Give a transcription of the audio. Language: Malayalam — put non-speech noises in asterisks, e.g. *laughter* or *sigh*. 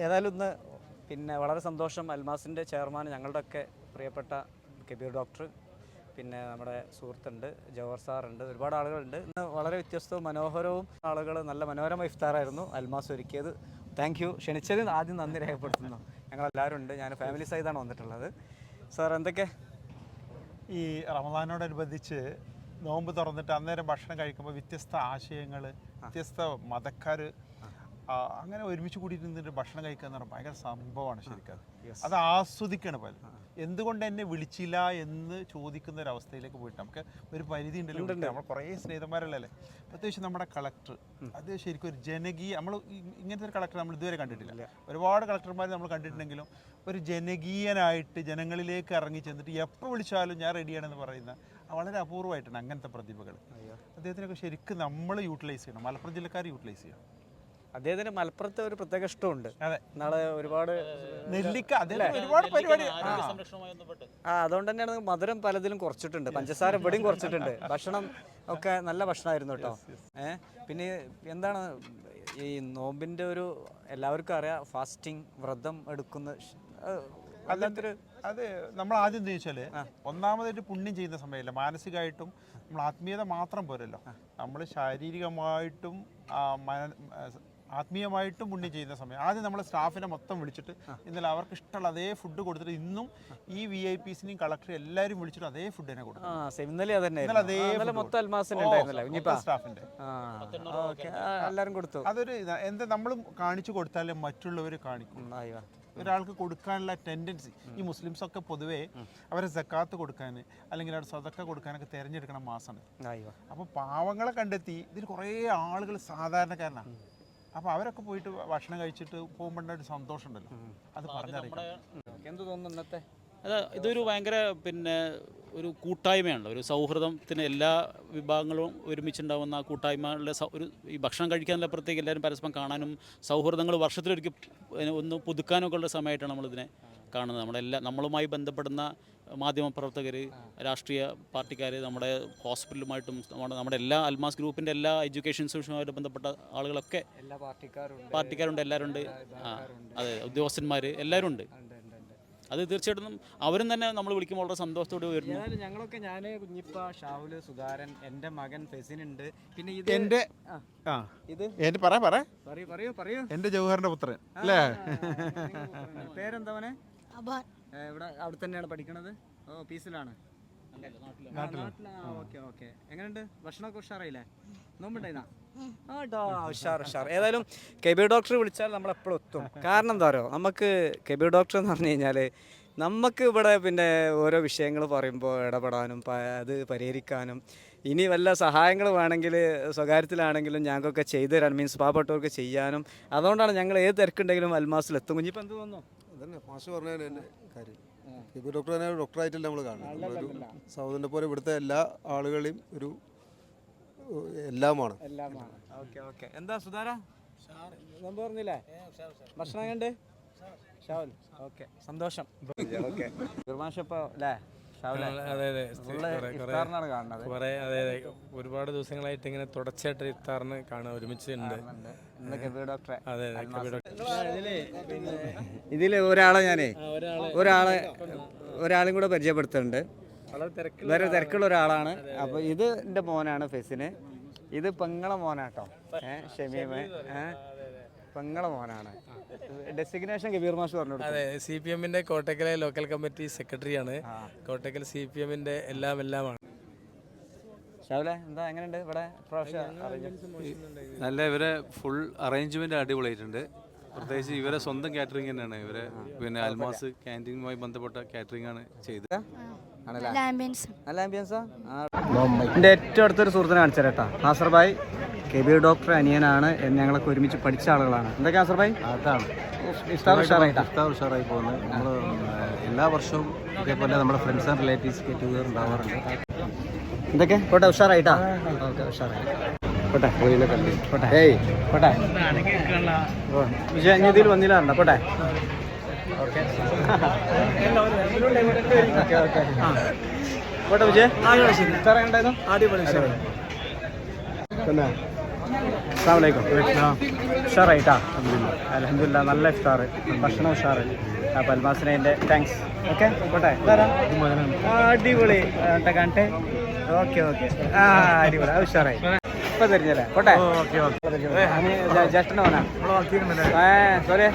ഏതായാലും ഇന്ന് പിന്നെ വളരെ സന്തോഷം അൽമാസിന്റെ ചെയർമാൻ ഞങ്ങളുടെയൊക്കെ പ്രിയപ്പെട്ട കബീർ ഡോക്ടർ പിന്നെ നമ്മുടെ സുഹൃത്തുണ്ട് ജവഹർ സാറുണ്ട് ഒരുപാട് ആളുകളുണ്ട്. ഇന്ന് വളരെ വ്യത്യസ്തവും മനോഹരവും ആളുകൾ നല്ല മനോഹരമ ഇഫ്താറായിരുന്നു അൽമാസ് ഒരുക്കിയത്. താങ്ക് യു ക്ഷണിച്ചതിന് ആദ്യം നന്ദി രേഖപ്പെടുത്തുന്നു. ഞങ്ങളെല്ലാവരും ഉണ്ട്. ഞാൻ ഫാമിലി സഹിതമാണ് വന്നിട്ടുള്ളത്. സാർ എന്തൊക്കെ? ഈ റമദാനോടനുബന്ധിച്ച് നോമ്പ് തുറന്നിട്ട് അന്നേരം ഭക്ഷണം കഴിക്കുമ്പോൾ വ്യത്യസ്ത ആശയങ്ങൾ വ്യത്യസ്ത മതക്കാർ അങ്ങനെ ഒരുമിച്ച് കൂടി നിന്നിട്ട് ഭക്ഷണം കഴിക്കുക എന്ന് പറഞ്ഞാൽ ഭയങ്കര സംഭവമാണ് ശരിക്കും. അത്. അത് ആസ്വദിക്കണം പലരും എന്തുകൊണ്ട് എന്നെ വിളിച്ചില്ല എന്ന് ചോദിക്കുന്ന ഒരു അവസ്ഥയിലേക്ക് പോയിട്ട് നമുക്ക് ഒരു പരിധി ഉണ്ടല്ലോ. നമ്മൾ കുറേ സ്നേഹിതന്മാരല്ലേ? പ്രത്യേകിച്ച് നമ്മുടെ കളക്ടർ അത് ശരിക്കും ഒരു ജനകീയ നമ്മൾ ഇങ്ങനത്തെ ഒരു കളക്ടർ നമ്മൾ ഇതുവരെ കണ്ടിട്ടില്ല. ഒരുപാട് കളക്ടർമാർ നമ്മൾ കണ്ടിട്ടുണ്ടെങ്കിലും ഒരു ജനകീയനായിട്ട് ജനങ്ങളിലേക്ക് ഇറങ്ങി ചെന്നിട്ട് എപ്പോൾ വിളിച്ചാലും ഞാൻ റെഡിയാണെന്ന് പറയുന്ന വളരെ അപൂർവമായിട്ടാണ് അങ്ങനത്തെ പ്രതിഭകൾ അദ്ദേഹത്തിനൊക്കെ ശരിക്കും നമ്മൾ യൂട്ടിലൈസ് ചെയ്യണം. മലപ്പുറം ജില്ലക്കാർ യൂട്ടിലൈസ് ചെയ്യണം. അദ്ദേഹത്തിന് മലപ്പുറത്തെ ഒരു പ്രത്യേക ഇഷ്ടമുണ്ട്. നാളെ ഒരുപാട് നെല്ലിക്ക ഒരുപാട് പരിപാടി. ആ. അതുകൊണ്ട് തന്നെയാണ് മധുരം പലതിലും കുറച്ചിട്ടുണ്ട്. പഞ്ചസാര ഇവിടെയും കുറച്ചിട്ടുണ്ട്. ഭക്ഷണം ഒക്കെ നല്ല ഭക്ഷണമായിരുന്നു കേട്ടോ. ഏഹ് പിന്നെ എന്താണ് ഈ നോമ്പിന്റെ ഒരു എല്ലാവർക്കും അറിയാം ഫാസ്റ്റിംഗ് വ്രതം എടുക്കുന്ന അത് നമ്മൾ ആദ്യം എന്താ വെച്ചാൽ ഒന്നാമതായിട്ട് പുണ്യം ചെയ്യുന്ന സമയമല്ല? മാനസികമായിട്ടും നമ്മൾ ആത്മീയത മാത്രം പോരല്ലോ. നമ്മൾ ശാരീരികമായിട്ടും ആത്മീയമായിട്ടും പുണ്യം ചെയ്യുന്ന സമയം. ആദ്യം നമ്മൾ സ്റ്റാഫിനെ മൊത്തം വിളിച്ചിട്ട് ഇന്നലെ അവർക്ക് ഇഷ്ടമുള്ള അതേ ഫുഡ് കൊടുത്തിട്ട് ഇന്നും ഈ വി ഐ പിസിനെയും കളക്ടറെ എല്ലാവരും വിളിച്ചിട്ട് അതേ ഫുഡ് തന്നെ കൊടുക്കും ഇന്നലെ അതന്നെ ഇന്നലെ അതേ മൊത്തം സ്റ്റാഫിന്റെ. എല്ലാവരും കൊടുത്തു. അതൊരു എന്താ നമ്മളും കാണിച്ചു കൊടുത്താലേ മറ്റുള്ളവർ കാണിക്കും. ഒരാൾക്ക് കൊടുക്കാനുള്ള ടെൻഡൻസി ഈ മുസ്ലിംസ് ഒക്കെ പൊതുവേ അവരെ ജക്കാത്ത് കൊടുക്കാൻ അല്ലെങ്കിൽ അവരുടെ സ്വതക്ക കൊടുക്കാനൊക്കെ തിരഞ്ഞെടുക്കണ മാസമാണ് അപ്പൊ അപ്പോൾ പാവങ്ങളെ കണ്ടെത്തി ഇതിൽ കുറേ ആളുകൾ സാധാരണക്കാരനാണ്. അപ്പോൾ അവരൊക്കെ പോയിട്ട് ഭക്ഷണം കഴിച്ചിട്ട് പോകുമ്പോൾ ഒരു സന്തോഷം ഉണ്ടല്ലോ അത് പറഞ്ഞറിയിക്കണം. എന്ത് തോന്നുന്നു ഇന്നത്തെ? അത് ഇതൊരു ഭയങ്കര പിന്നെ ഒരു കൂട്ടായ്മയാണല്ലോ. ഒരു സൗഹൃദത്തിന് എല്ലാ വിഭാഗങ്ങളും ഒരുമിച്ചുണ്ടാവുന്ന ആ കൂട്ടായ്മകളുടെ ഒരു ഈ ഭക്ഷണം കഴിക്കാനുള്ളപ്പുറത്തേക്ക് എല്ലാവരും പരസ്പരം കാണാനും സൗഹൃദങ്ങൾ വർഷത്തിലൊരിക്കൽ ഒന്ന് പുതുക്കാനൊക്കെ ഉള്ള സമയമായിട്ടാണ് നമ്മളിതിനെ കാണുന്നത്. നമ്മളെല്ലാം നമ്മളുമായി ബന്ധപ്പെടുന്ന മാധ്യമപ്രവർത്തകർ രാഷ്ട്രീയ പാർട്ടിക്കാർ നമ്മുടെ ഹോസ്പിറ്റലുമായിട്ടും നമ്മുടെ നമ്മുടെ എല്ലാ അൽമാസ് ഗ്രൂപ്പിന്റെ എല്ലാ എഡ്യൂക്കേഷൻ ഇൻസ്റ്റിറ്റ്യൂഷനുമായിട്ട് ബന്ധപ്പെട്ട ആളുകളൊക്കെ എല്ലാ പാർട്ടിക്കാരുണ്ട്. എല്ലാവരും ഉണ്ട് ആ അതെ ഉദ്യോഗസ്ഥന്മാർ എല്ലാവരും ഉണ്ട് അത് തീർച്ചയായിട്ടും അവരും തന്നെ നമ്മൾ വിളിക്കുമ്പോൾ വളരെ സന്തോഷത്തോടെ വരുന്നു ഞങ്ങളൊക്കെ ഞാൻ കുഞ്ഞിപ്പ ഷാഹുൽ സുധാരൻ എന്റെ മകൻ ഫെസിൻ ഉണ്ട് പിന്നെ ഇത് എന്റെ ആ, ഇത്? എന്റെ പറ പറ. പറയൂ പറയൂ എന്റെ ജവഹറിന്റെ പുത്രൻ അല്ലേ? പേരെന്തവനെ അബാൻ. ഇവിടെ അവിടെ തന്നെയാണ് പഠിക്കണത്? ഓ പീസിലാണ്. Okay okay. എങ്ങനെയുണ്ട്? ഭക്ഷണമൊക്കെ ഉഷാറായില്ലേ? നോമ്പുണ്ടായിന്നാ ആട്ടോ ഉഷാർ ഉഷാർ ഏതായാലും കെബി ഡോക്ടർ വിളിച്ചാൽ നമ്മൾ എപ്പോഴും എത്തും. *laughs* കാരണം എന്താ പറയുക നമുക്ക് കെബി ഡോക്ടർ എന്ന് പറഞ്ഞു കഴിഞ്ഞാൽ നമുക്ക് ഇവിടെ പിന്നെ ഓരോ വിഷയങ്ങൾ പറയുമ്പോൾ ഇടപെടാനും അത് പരിഹരിക്കാനും ഇനി വല്ല സഹായങ്ങൾ വേണമെങ്കിൽ സ്വകാര്യത്തിലാണെങ്കിലും ഞങ്ങൾക്കൊക്കെ ചെയ്തു തരാൻ മീൻസ് പാവപ്പെട്ടവർക്ക് ചെയ്യാനും. അതുകൊണ്ടാണ് ഞങ്ങൾ ഏത് തിരക്കുണ്ടെങ്കിലും അൽമാസിൽ എത്തും കുഞ്ഞിപ്പോൾ എന്ത് തോന്നുന്നു? അതന്നെ മാഷ് പറഞ്ഞതിന് തന്നെ കാര്യം. ഇപ്പൊ ഡോക്ടർ തന്നെ ഡോക്ടറായിട്ടല്ല നമ്മൾ കാണുന്നത്. ഒരു സൗദിനെ പോലെ ഇവിടുത്തെ എല്ലാ ആളുകളെയും ഒരു എല്ലാമാണ്. എല്ലാമാണ്. Okay okay. എന്താ സുധാര? ഞാൻ പറഞ്ഞില്ലേ? ഭക്ഷണം കണ്ട് ഓക്കെ സന്തോഷം. ഓക്കെ. ഗുർമാഷപ്പോ അല്ലേ? ഷാവുലെ അതെ അതെ ഫുള്ള് ഇഫ്താറിനാണ് അതെ അതെ. ഒരുപാട് ദിവസങ്ങളായിട്ട് ഇങ്ങനെ തുടർച്ചയായിട്ട് ഇഫ്താറിന് കാണാൻ ഒരുമിച്ച് ഉണ്ട്. ഇതിൽ ഒരാളെ ഞാനേ ഒരാളെ. ഒരാളും കൂടെ പരിചയപ്പെടുത്തുന്നുണ്ട്. വളരെ തിരക്കുള്ള ഒരാളാണ്. അപ്പൊ ഇത് എന്റെ മോനാണ് ഫെസിന്. ഇത് പെങ്ങളെ മോനാട്ടോ. ഏഹ് ഷമീമ്. ഏഹ് പെങ്ങളെ മോനാണ്. ഡെസിഗ്നേഷൻ കബീർ മാഷ് പറഞ്ഞു. അതെ സി പി എമ്മിന്റെ കോട്ടക്കലെ ലോക്കൽ കമ്മിറ്റി സെക്രട്ടറിയാണ്. കോട്ടക്കൽ സി പി എമ്മിന്റെ എല്ലാം എല്ലാമാണ്. ഷാവുലെ എന്താ എങ്ങനെയുണ്ട് ഇവിടെ പ്രാവശ്യം നല്ല ഇവരെ ഫുൾ അറേഞ്ച്മെന്റ് അടിപൊളിയായിട്ടുണ്ട്. പ്രത്യേകിച്ച് ഇവരെ സ്വന്തം കാറ്ററിംഗ് തന്നെയാണ്. ഇവരെ പിന്നെ അൽമാസ് ക്യാന്റീനുമായി ബന്ധപ്പെട്ട കാറ്ററിംഗ് ആണ് ചെയ്തത്. നല്ല ആംബിയൻസ് എന്റെ ഏറ്റവും അടുത്തൊരു സുഹൃത്തിനെ കാണിച്ചു കേട്ടാ. നാസർ ഭായ് കെബീർ ഡോക്ടർ അനിയനാണ്. ഞങ്ങളൊക്കെ ഒരുമിച്ച് പഠിച്ച ആളുകളാണ്. എന്തൊക്കെ നാസർ ഭായ്? അതാണ്. ഉഷാറായി പോകുന്നത്. നമ്മൾ എല്ലാ വർഷവും ഇതേപോലെ നമ്മുടെ friends and relatives get together ഉണ്ടാവാറുണ്ട്. എന്തൊക്കെ? കോട്ടെ ഉഷാറായിട്ടാ? ഓക്കെ ഉഷാറായി. പോട്ടെ പോട്ടെ. ഏയ് പോട്ടെ. വിജയ ഇനി ഇതിൽ വന്നില്ലാറുണ്ടോ പോട്ടെ. പോട്ടെ വിജയ്. ഉണ്ടായിരുന്നു? അടിപൊളി പിന്നെ അസ്സാം വലൈക്കും ഉഷാറായിട്ടാ? അലഹമില്ല നല്ല ഇഫ്താർ ഭക്ഷണം ഉഷാറ്. അപ്പോൾ അൽമാസിനെ എന്റെ താങ്ക്സ് ഓക്കെ പോട്ടെ. അടിപൊളി. കണ്ടെ ഓക്കെ ഓക്കെ. ആ അടിപൊളി. അത് ഉഷാറായി. ഇപ്പൊ തിരിഞ്ഞല്ലേ? കോട്ടെ ജ്യേഷ്ഠനെ വേണം ഏ സോറി